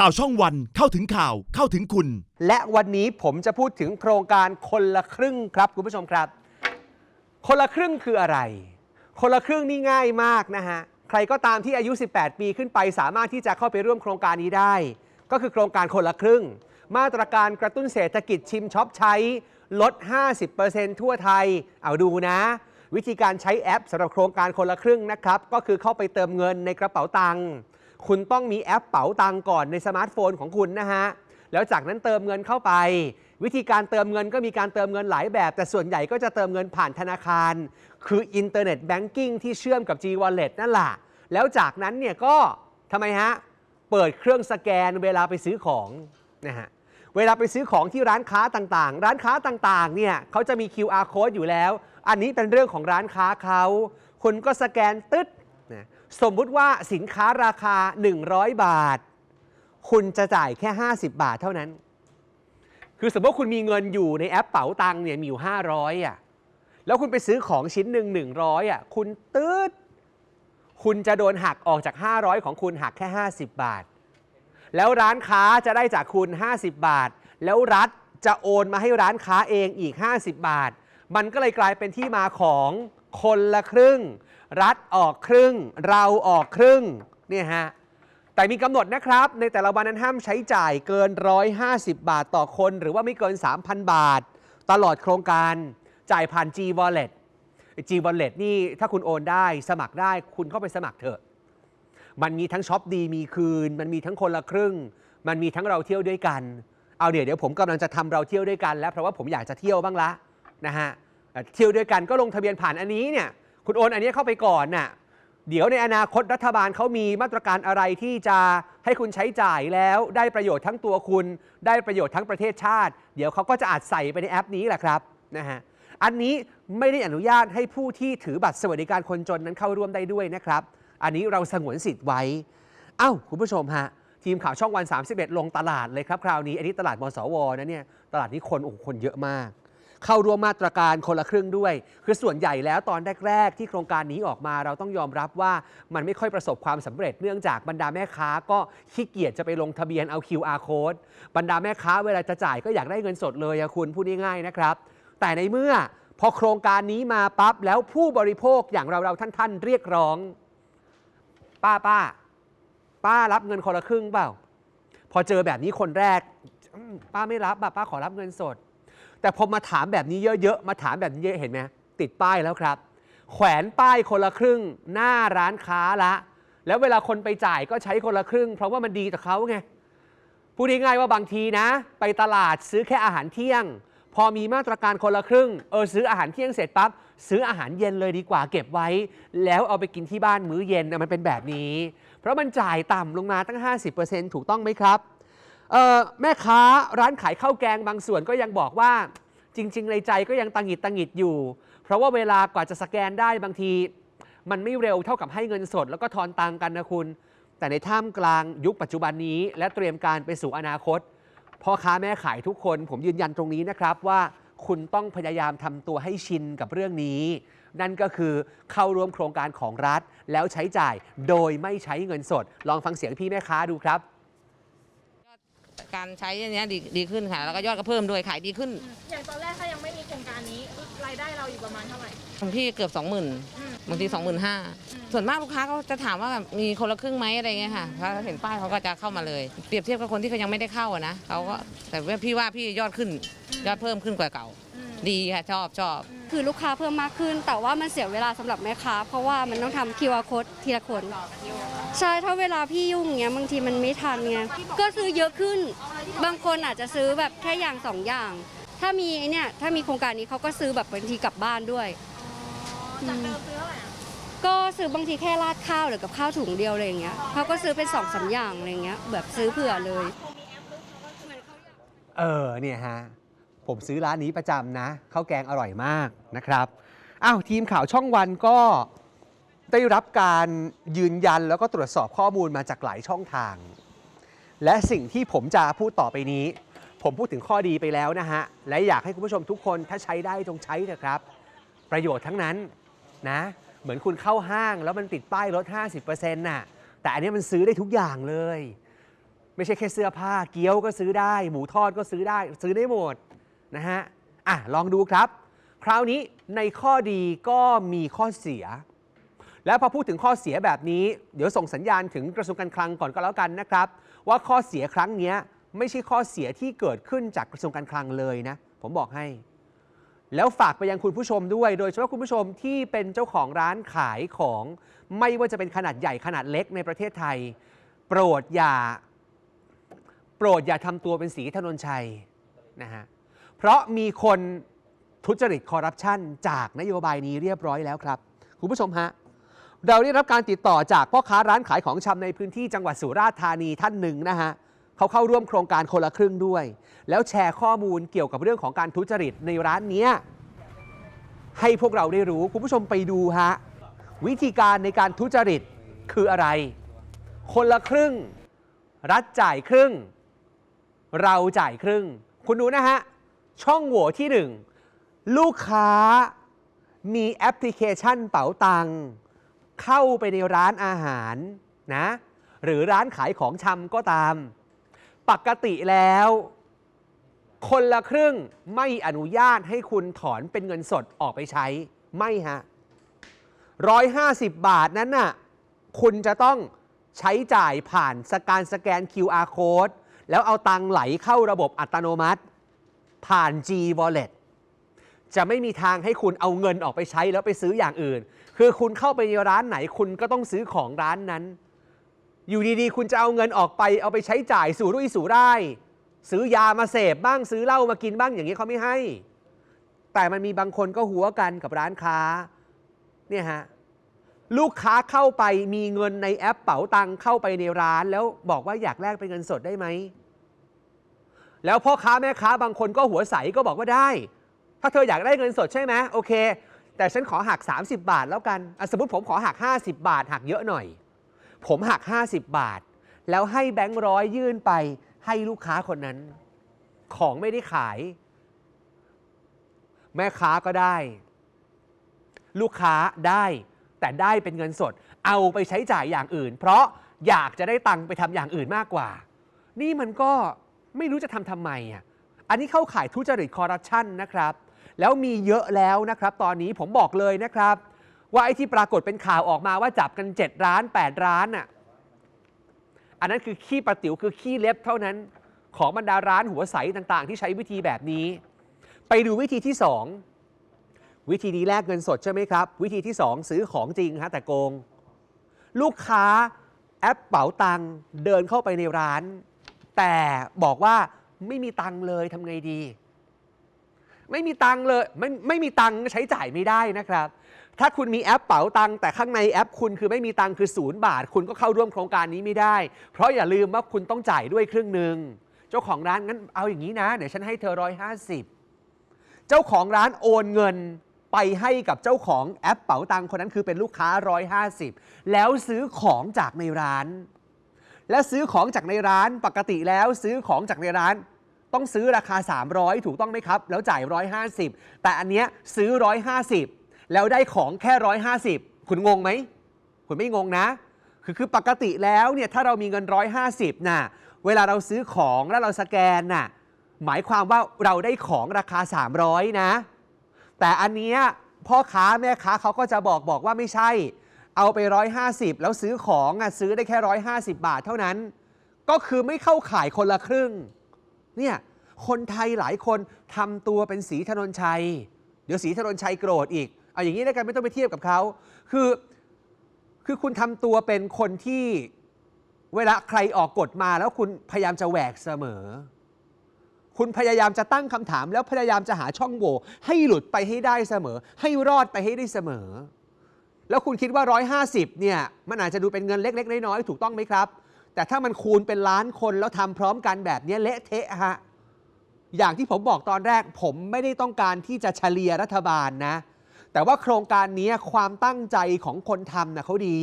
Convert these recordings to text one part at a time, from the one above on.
ข่าวช่องวันเข้าถึงข่าวเข้าถึงคุณ และวันนี้ผมจะพูดถึงโครงการคนละครึ่งครับคุณผู้ชมครับ คนละครึ่งคืออะไร คนละครึ่งนี่ง่ายมากนะฮะ ใครก็ตามที่อายุ 18 ปีขึ้นไป สามารถที่จะเข้าไปร่วมโครงการนี้ได้ ก็คือโครงการคนละครึ่ง มาตรการกระตุ้นเศรษฐกิจชิมช็อปใช้ ลด 50%ทั่วไทย เอาดูนะ วิธีการใช้แอปสำหรับโครงการคนละครึ่งนะครับ ก็คือเข้าไปเติมเงินในกระเป๋าตังค์ คุณต้องมีแอปเป๋าตังก่อนในสมาร์ทโฟนของคุณนะฮะ แล้วจากนั้นเติมเงินเข้าไป วิธีการเติมเงินก็มีการเติมเงินหลายแบบ แต่ส่วนใหญ่ก็จะเติมเงินผ่านธนาคาร คืออินเทอร์เน็ตแบงกิ้งที่เชื่อมกับ G Wallet นั่นแหละ แล้วจากนั้นเนี่ยก็ทำไมฮะ เปิดเครื่องสแกนเวลาไปซื้อของนะฮะเวลาไปซื้อของที่ร้านค้าต่างๆ ร้านค้าต่างๆ เนี่ยเขาจะมี QR code อยู่แล้ว อันนี้เป็นเรื่องของร้านค้าเขา คุณก็สแกนตึ๊ด สมมุติว่าสินค้าราคา 100 บาท คุณจะจ่ายแค่ 50 บาทเท่านั้น คือสมมติว่าคุณมีเงินอยู่ในแอปเป๋าตังเนี่ยมีอยู่ 500อะแล้วคุณไปซื้อของชิ้นหนึ่ง100อะคุณตืดคุณจะโดนหักออกจาก 500 ของคุณหักแค่ 50 บาท แล้วร้านค้าจะได้จากคุณ 50 บาท แล้วรัฐจะโอนมาให้ร้านค้าเองอีก 50 บาท มันก็เลยกลายเป็นที่มาของคนละครึ่ง รัฐออกครึ่ง เราออกครึ่งเนี่ยฮะแต่มีกำหนดนะครับ ในแต่ละวันนั้นห้ามใช้จ่ายเกิน 150 บาทต่อคน หรือว่าไม่เกิน 3,000 บาท ตลอดโครงการจ่ายผ่าน G Wallet G Wallet นี่ถ้าคุณโอนได้สมัครได้คุณเข้าไปสมัครเถอะ มันมีทั้งช็อปดีมีคืน มันมีทั้งคนละครึ่ง มันมีทั้งเราเที่ยวด้วยกัน เอาเดี๋ยวเดี๋ยวผมกำลังจะทำเราเที่ยวด้วยกันแล้วเพราะว่าผมอยากจะเที่ยวบ้างละนะฮะเอ่อเที่ยวด้วยกันก็ลงทะเบียนผ่านอันนี้เนี่ย คุณโอนอันนี้เข้าไปก่อนน่ะเดี๋ยวในอนาคตรัฐบาลเขามีมาตรการอะไรที่จะให้คุณใช้จ่ายแล้วได้ประโยชน์ทั้งตัวคุณ ได้ประโยชน์ทั้งประเทศชาติ เดี๋ยวเขาก็จะอาจใส่ไปในแอปนี้แหละครับนะฮะอันนี้ไม่ได้อนุญาตให้ผู้ที่ถือบัตรสวัสดิการคนจนนั้นเข้าร่วมได้ด้วยนะครับ อันนี้เราสงวนสิทธิ์ไว้เอ้าคุณผู้ชมฮะทีมข่าวช่องวัน 31 ลงตลาดเลยครับคราวนี้อันนี้ตลาดมสวนะเนี่ยตลาดนี้คนโอ้คนเยอะมาก เข้าร่วมมาตรการคนละครึ่งด้วย คือส่วนใหญ่แล้วตอนแรก ๆ ที่โครงการนี้ออกมาเราต้องยอมรับว่ามันไม่ค่อยประสบความสำเร็จเนื่องจากบรรดาแม่ค้าก็ขี้เกียจจะไปลงทะเบียนเอา QR code บรรดาแม่ค้าเวลาจะจ่ายก็อยากได้เงินสดเลยคุณพูดง่ายๆนะครับ แต่ในเมื่อพอโครงการนี้มาปั๊บแล้วผู้บริโภคอย่างเราเราๆท่านๆ เรียกร้อง ป้าป้า ป้ารับเงินคนละครึ่งเปล่า พอเจอแบบนี้คนแรก ป้าไม่รับป้าขอรับเงินสด แต่พอมาถามแบบนี้เยอะๆ มาถามแบบนี้เยอะเห็นไหมติดป้ายแล้วครับ แขวนป้ายคนละครึ่งหน้าร้านค้าละ แล้วเวลาคนไปจ่ายก็ใช้คนละครึ่ง เพราะว่ามันดีต่อเขาไงพูดง่ายๆว่าบางทีนะ ไปตลาดซื้อแค่อาหารเที่ยง พอมีมาตรการคนละครึ่งเออซื้ออาหารเที่ยงเสร็จปั๊บซื้ออาหารเย็นเลยดีกว่าเก็บไว้ แล้วเอาไปกินที่บ้านมื้อเย็นนะมันเป็นแบบนี้ เพราะมันจ่ายต่ำลงมาตั้ง 50%ถูกต้องไหมครับ แม่ค้าร้านขายข้าวแกงบางส่วนก็ยังบอกว่าจริง ๆ ในใจก็ยังตังหิดตังหิดอยู่ เพราะว่าเวลากว่าจะสแกนได้บางที มันไม่เร็วเท่ากับให้เงินสด แล้วก็ทอนตังกันนะคุณ แต่ในท่ามกลางยุคปัจจุบันนี้ และเตรียมการไปสู่อนาคตพ่อค้าแม่ขายทุกคน ผมยืนยันตรงนี้นะครับว่าคุณต้องพยายามทำตัวให้ชินกับเรื่องนี้ นั่นก็คือเข้าร่วมโครงการของรัฐ แล้วใช้จ่ายโดยไม่ใช้เงินสด ลองฟังเสียงพี่แม่ค้าดูครับ การใช้อันเนี้ยดีดีขึ้นค่ะ แล้วก็ยอดก็เพิ่มด้วยขายดีขึ้นอย่างตอนแรกถ้ายังไม่มีโครงการนี้รายได้เราอยู่ประมาณเท่าไหร่บางที่เกือบ 20,000อืม บางที25,000อืมส่วนมากลูกค้าเขาจะถามว่ามีคนละครึ่งไหมอะไรเงี้ยค่ะถ้าเห็นป้ายเขาก็จะเข้ามาเลยเปรียบเทียบกับคนที่เขายังไม่ได้เข้าอะนะเขาก็แต่ว่าพี่ว่าพี่ยอดขึ้น ยอดเพิ่มขึ้นกว่าเก่า อืม ดีค่ะชอบชอบ คือลูกค้าเพิ่มมากขึ้น แต่ว่ามันเสียเวลาสำหรับแม่ค้า เพราะว่ามันต้องทำ QR code ทีละคนใช่ถ้าเวลาพี่ยุ่งเงี้ยบางทีมันไม่ทันไงก็ซื้อเยอะขึ้น บางคนอาจจะซื้อแบบแค่อย่างสองอย่าง ถ้ามีเนี่ยถ้ามีโครงการนี้เขาก็ซื้อแบบบางทีกลับบ้านด้วยจากเดิมซื้อเท่าไหร่ก็ซื้อบางทีแค่ราดข้าวหรือกับข้าวถุงเดียวอะไรอย่างเงี้ยเขาก็ซื้อเป็นสองสามอย่างอะไรเงี้ยแบบซื้อเผื่อเลย เออเนี่ยฮะ ผมซื้อร้านนี้ประจำนะข้าวแกงอร่อยมากนะครับอ้าวทีมข่าวช่องวันก็ได้รับการยืนยันแล้วก็ตรวจสอบข้อมูลมาจากหลายช่องทาง และสิ่งที่ผมจะพูดต่อไปนี้ ผมพูดถึงข้อดีไปแล้วนะฮะ และอยากให้คุณผู้ชมทุกคนถ้าใช้ได้จงใช้เถอะครับ ประโยชน์ทั้งนั้นนะ เหมือนคุณเข้าห้างแล้วมันติดป้ายลด 50%น่ะ แต่อันนี้มันซื้อได้ทุกอย่างเลย ไม่ใช่แค่เสื้อผ้า เกี๊ยวก็ซื้อได้ หมูทอดก็ซื้อได้ ซื้อได้หมด นะฮะอะลองดูครับ คราวนี้ในข้อดีก็มีข้อเสีย แล้วพอพูดถึงข้อเสียแบบนี้ เดี๋ยวส่งสัญญาณถึงกระทรวงการคลังก่อนก็แล้วกันนะครับ ว่าข้อเสียครั้งนี้ไม่ใช่ข้อเสียที่เกิดขึ้นจากกระทรวงการคลังเลยนะ ผมบอกให้ แล้วฝากไปยังคุณผู้ชมด้วย โดยเฉพาะคุณผู้ชมที่เป็นเจ้าของร้านขายของ ไม่ว่าจะเป็นขนาดใหญ่ขนาดเล็กในประเทศไทย โปรดอย่า โปรดอย่าทำตัวเป็นสีถนนชัยนะฮะ ราะมีคนทุจริตคอร์รัปชันจากนโยบายนี้เรียบร้อยแล้วครับ คุณผู้ชมฮะ เราได้รับการติดต่อจากพ่อค้าร้านขายของชำในพื้นที่จังหวัดสุราษฎร์ธานีท่านหนึ่งนะฮะเขาเข้าร่วมโครงการคนละครึ่งด้วย แล้วแชร์ข้อมูลเกี่ยวกับเรื่องของการทุจริตในร้านนี้ให้พวกเราได้รู้คุณผู้ชมไปดูฮะวิธีการในการทุจริตคืออะไร คนละครึ่ง รัฐจ่ายครึ่ง เราจ่ายครึ่ง คุณดูนะฮะ ช่องโหว่ที่หนึ่งลูกค้ามีแอปพลิเคชันเป๋าตังเข้าไปในร้านอาหารนะหรือร้านขายของชำก็ตาม ปกติแล้ว คนละครึ่งไม่อนุญาตให้คุณถอนเป็นเงินสดออกไปใช้ไม่ฮะ150บาทนั้นน่ะคุณจะต้องใช้จ่ายผ่านสการสแกน QR code แล้วเอาตังไหลเข้าระบบอัตโนมัติ ผ่าน G Wallet จะไม่มีทางให้คุณเอาเงินออกไปใช้แล้วไปซื้ออย่างอื่น คือคุณเข้าไปในร้านไหนคุณก็ต้องซื้อของร้านนั้น อยู่ดีๆ คุณจะเอาเงินออกไปเอาไปใช้จ่ายสู่รุ่ยสู่ได้ ซื้อยามาเสพบ้างซื้อเหล้ามากินบ้างอย่างนี้เขาไม่ให้ แต่มันมีบางคนก็หัวกันกับร้านค้าเนี่ยฮะลูกค้าเข้าไปมีเงินในแอปเป๋าตังเข้าไปในร้าน แล้วบอกว่าอยากแลกเป็นเงินสดได้ไหม แล้วพ่อค้าแม่ค้าบางคนก็หัวใสก็บอกว่าได้ ถ้าเธออยากได้เงินสดใช่ไหมโอเค แต่ฉันขอหัก 30 บาทแล้วกันสมมติผมขอหัก 50 บาทหักเยอะหน่อย ผมหัก 50 บาท แล้วให้แบงค์ร้อยยื่นไปให้ลูกค้าคนนั้น ของไม่ได้ขาย แม่ค้าก็ได้ ลูกค้าได้แต่ได้เป็นเงินสด เอาไปใช้จ่ายอย่างอื่น เพราะอยากจะได้ตังค์ไปทำอย่างอื่นมากกว่า นี่มันก็ ไม่รู้จะทำทำไมอะอันนี้เข้าข่ายทุจริตคอร์รัปชันนะครับ แล้วมีเยอะแล้วนะครับ ตอนนี้ผมบอกเลยนะครับ ว่าไอ้ที่ปรากฏเป็นข่าวออกมาว่าจับกัน 7 ร้าน 8 ร้านอะอันนั้นคือขี้ประติ๋วคือขี้เล็บเท่านั้น ของบรรดาร้านหัวใสต่างๆ ที่ใช้วิธีแบบนี้ ไปดูวิธีที่สองวิธีนี้แลกเงินสดใช่ไหมครับ วิธีที่ 2 ซื้อของจริงฮะแต่โกง ลูกค้าแอปเป๋าตังเดินเข้าไปในร้าน แต่บอกว่าไม่มีตังค์เลยทำไงดี ไม่มีตังค์เลยไม่ไม่มีตังค์ใช้จ่ายไม่ได้นะครับ ถ้าคุณมีแอปเป๋าตังค์แต่ข้างในแอปคุณคือไม่มีตังค์คือศูนย์บาท คุณก็เข้าร่วมโครงการนี้ไม่ได้ เพราะอย่าลืมว่าคุณต้องจ่ายด้วยครึ่งหนึ่งเจ้าของร้านงั้นเอาอย่างนี้นะเดี๋ยวฉันให้เธอร้อยห้าสิบเจ้าของร้านโอนเงินไปให้กับเจ้าของแอปเป๋าตังค์คนนั้นคือเป็นลูกค้า 150 แล้วซื้อของจากในร้าน และซื้อของจากในร้านปกติแล้วซื้อของจากในร้าน ต้องซื้อราคา 300 ถูกต้องไหมครับ แล้วจ่าย 150 แต่อันเนี้ยซื้อ 150 แล้วได้ของแค่ 150 คุณงงไหม คุณไม่งงนะ คือคือปกติแล้วเนี่ยถ้าเรามีเงิน 150น่ะเวลาเราซื้อของแล้วเราสแกนน่ะหมายความว่าเราได้ของราคา 300 นะ แต่อันเนี้ยพ่อค้าแม่ค้าเขาก็จะบอกบอกว่าไม่ใช่ เอาไป 150 แล้วซื้อของอะซื้อได้แค่ 150 บาทเท่านั้น ก็คือไม่เข้าขายคนละครึ่ง เนี่ย คนไทยหลายคนทำตัวเป็นสีถนนชัย เดี๋ยวสีถนนชัยโกรธอีก เอาอย่างนี้แล้วกันไม่ต้องไปเทียบกับเขา คือ คือคุณทำตัวเป็นคนที่เวลาใครออกกฎมาแล้วคุณพยายามจะแหวกเสมอ คุณพยายามจะตั้งคำถามแล้วพยายามจะหาช่องโหว่ให้หลุดไปให้ได้เสมอ ให้รอดไปให้ได้เสมอ แล้วคุณคิดว่า 150เนี่ยมันอาจจะดูเป็นเงินเล็ก ๆ น้อยๆถูกต้องไหมครับ แต่ถ้ามันคูณเป็นล้านคนแล้วทำพร้อมกันแบบนี้เละเทะฮะอย่างที่ผมบอกตอนแรก ผมไม่ได้ต้องการที่จะเฉลียรัฐบาลนะ แต่ว่าโครงการนี้ความตั้งใจของคนทำนะเขาดี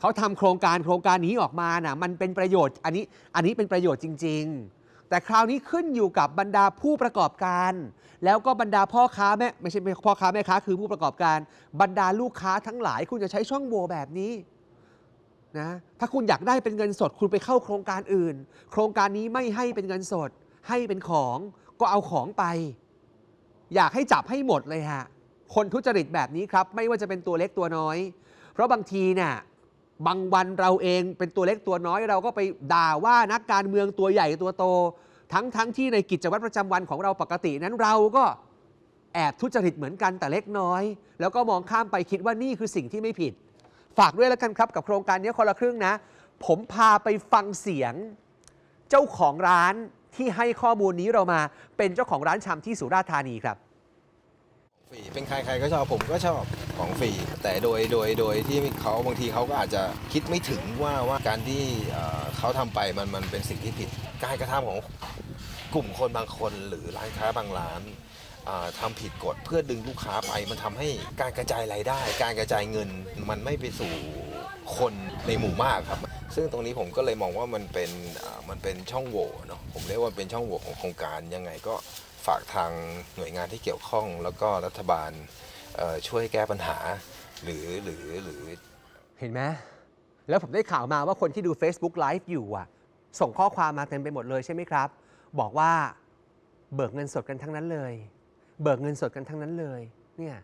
เขาทำโครงการโครงการนี้ออกมานะ่ะมันเป็นประโยชน์อันนี้อันนี้เป็นประโยชน์จริง ๆ แต่คราวนี้ขึ้นอยู่กับบรรดาผู้ประกอบการ แล้วก็บรรดาพ่อค้าแม่ไม่ใช่พ่อค้าแม่ค้าคือผู้ประกอบการ บรรดาลูกค้าทั้งหลาย คุณจะใช้ช่องโหว่แบบนี้นะถ้าคุณอยากได้เป็นเงินสด คุณไปเข้าโครงการอื่น โครงการนี้ไม่ให้เป็นเงินสด ให้เป็นของก็เอาของไป อยากให้จับให้หมดเลยฮะคนทุจริตแบบนี้ครับ ไม่ว่าจะเป็นตัวเล็กตัวน้อย เพราะบางทีเนี่ย บางวันเราเองเป็นตัวเล็กตัวน้อยเราก็ไปด่าว่านักการเมืองตัวใหญ่ตัวโต ทั้งทั้งที่ในกิจวัตรประจำวันของเราปกตินั้นเราก็แอบทุจริตเหมือนกันแต่เล็กน้อย แล้วก็มองข้ามไปคิดว่านี่คือสิ่งที่ไม่ผิด ฝากด้วยแล้วกันครับกับโครงการนี้คนละครึ่งนะ ผมพาไปฟังเสียง เจ้าของร้านที่ให้ข้อมูลนี้เรามาเป็นเจ้าของร้านชำที่สุราษฎร์ธานีครับ เป็นใครใครก็ชอบผมก็ชอบ ของฟรีแต่โดยโดยโดยที่เขาบางทีเขาก็อาจจะคิดไม่ถึงว่าว่าการที่เขาทำไปมันมันเป็นสิ่งที่ผิดการกระทำของกลุ่มคนบางคนหรือร้านค้าบางร้านทำาผิดกฎเพื่อดึงลูกค้าไป มันทำให้การกระจายรายได้ การกระจายเงินมันไม่ไปสู่คนในหมู่มากครับ ซึ่งตรงนี้ผมก็เลยมองว่ามันเป็นมันเป็นช่องโหว่เนาะผมเรียกว่าเป็นช่องโหว่ของโครงการยังไงก็ฝากทางหน่วยงานที่เกี่ยวข้องแล้วก็รัฐบาล ช่วยแก้ปัญหา หรือหรือหรือเห็นไหมแล้วผมได้ข่าวมาว่าคนที่ดู Facebook Live อยู่อะ ส่งข้อความมาเต็มไปหมดเลยใช่ไหมครับ บอกว่าเบิกเงินสดกันทั้งนั้นเลย เบิกเงินสดกันทั้งนั้นเลยเนี่ย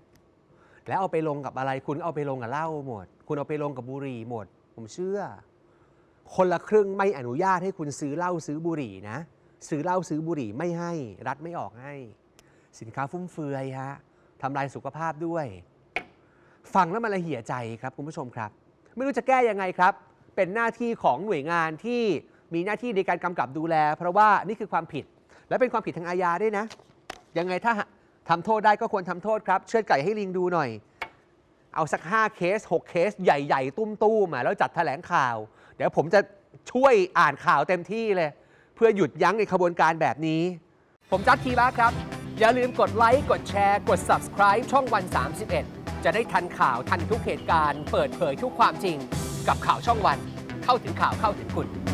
แล้วเอาไปลงกับอะไร คุณเอาไปลงกับเหล้าหมด คุณเอาไปลงกับบุหรี่หมด ผมเชื่อ คนละครึ่งไม่อนุญาตให้คุณซื้อเหล้าซื้อบุหรี่นะ ซื้อเหล้าซื้อบุหรี่ไม่ให้ รัฐไม่ออกให้ สินค้าฟุ่มเฟือยฮะ ทำลายสุขภาพด้วย ฟังแล้วมันละเหี่ยใจครับคุณผู้ชมครับ ไม่รู้จะแก้ยังไงครับ เป็นหน้าที่ของหน่วยงานที่มีหน้าที่ในการกำกับดูแล เพราะว่านี่คือความผิด และเป็นความผิดทางอาญาด้วยนะ ยังไงถ้าทำโทษได้ก็ควรทำโทษครับ เชือดไก่ให้ลิงดูหน่อย เอาสัก 5 เคส 6 เคสใหญ่ ๆ ตุ้มๆมาแล้วจัดแถลงข่าว เดี๋ยวผมจะช่วยอ่านข่าวเต็มที่เลย เพื่อหยุดยั้งในขบวนการแบบนี้ ผมจัดทีบ้าครับ อย่าลืมกดไลค์ กดแชร์ กด subscribe ช่องวัน 31 จะได้ทันข่าวทันทุกเหตุการณ์ เปิดเผยทุกความจริง กับข่าวช่องวัน เข้าถึงข่าวเข้าถึงคุณ